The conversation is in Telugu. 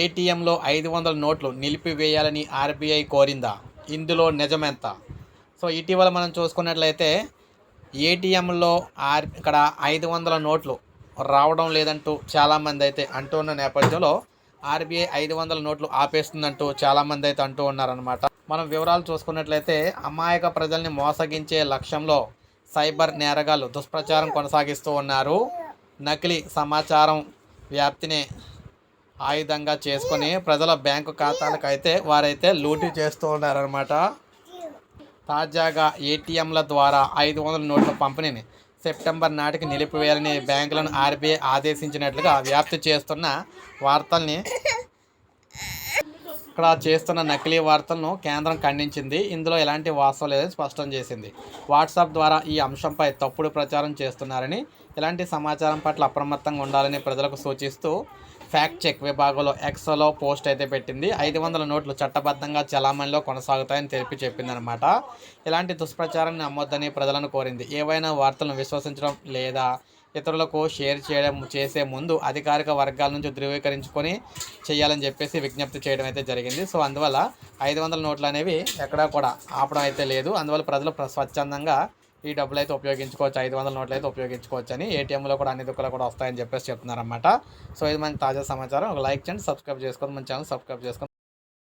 ఏటీఎంలో ఐదు వందల నోట్లు నిలిపివేయాలని ఆర్బీఐ కోరిందా? ఇందులో నిజమెంత? సో ఇటీవల మనం చూసుకున్నట్లయితే ఏటీఎంలో ఆర్ ఇక్కడ ఐదు వందల నోట్లు రావడం లేదంటూ చాలామంది అయితే అంటున్న నేపథ్యంలో ఆర్బీఐ ఐదు వందల నోట్లు ఆపేస్తుందంటూ చాలామంది అయితే అంటూ ఉన్నారనమాట మనం వివరాలు చూసుకున్నట్లయితే అమాయక ప్రజల్ని మోసగించే లక్ష్యంలో సైబర్ నేరగాళ్ళు దుష్ప్రచారం కొనసాగిస్తూ ఉన్నారు. నకిలీ సమాచారం వ్యాప్తిని ఆయుధంగా చేసుకొని ప్రజల బ్యాంకు ఖాతాలకు అయితే వారైతే లూటీ చేస్తూ ఉన్నారనమాట తాజాగా ఏటీఎంల ద్వారా ఐదు వందల నోట్ల పంపిణీని సెప్టెంబర్ నాటికి నిలిపివేయాలని బ్యాంకులను ఆర్బీఐ ఆదేశించినట్లుగా వ్యాప్తి చేస్తున్న వార్తల్ని ఇక్కడ చేస్తున్న నకిలీ వార్తలను కేంద్రం ఖండించింది. ఇందులో ఎలాంటి వాస్తవం లేదని స్పష్టం చేసింది. వాట్సాప్ ద్వారా ఈ అంశంపై తప్పుడు ప్రచారం చేస్తున్నారని ఇలాంటి సమాచారం పట్ల అప్రమత్తంగా ఉండాలని ప్రజలకు సూచిస్తూ ఫ్యాక్ట్ చెక్ విభాగంలో ఎక్స్లో పోస్ట్ అయితే పెట్టింది. ఐదు వందల నోట్లు చట్టబద్ధంగా చలామణిలో కొనసాగుతాయని తెలిపి చెప్పిందనమాట ఇలాంటి దుష్ప్రచారాన్ని నమ్మొద్దని ప్రజలను కోరింది. ఏవైనా వార్తలను విశ్వసించడం లేదా ఇతరులకు షేర్ చేయడం చేసే ముందు అధికారిక వర్గాల నుంచి ధృవీకరించుకొని చేయాలని చెప్పేసి విజ్ఞప్తి చేయడం అయితే జరిగింది. సో అందువల్ల ఐదు వందల నోట్లు అనేవి ఎక్కడా కూడా ఆపడం అయితే లేదు. అందువల్ల ప్రజలు స్వచ్ఛందంగా ఈ డబ్బులు అయితే ఉపయోగించుకోవచ్చు ఐదు వందల నోట్లు అయితే ఉపయోగించుకోవచ్చు అని ఏటీఎంలో కూడా అన్ని దుక్కులు కూడా వస్తాయని చెప్పేసి చెప్తున్నారన్నమాట. సో ఇది మన తాజా సమాచారం. ఒక లైక్ చేయండి సబ్స్క్రైబ్ చేసుకోండి మన ఛానల్ సబ్స్క్రైబ్ చేసుకోండి.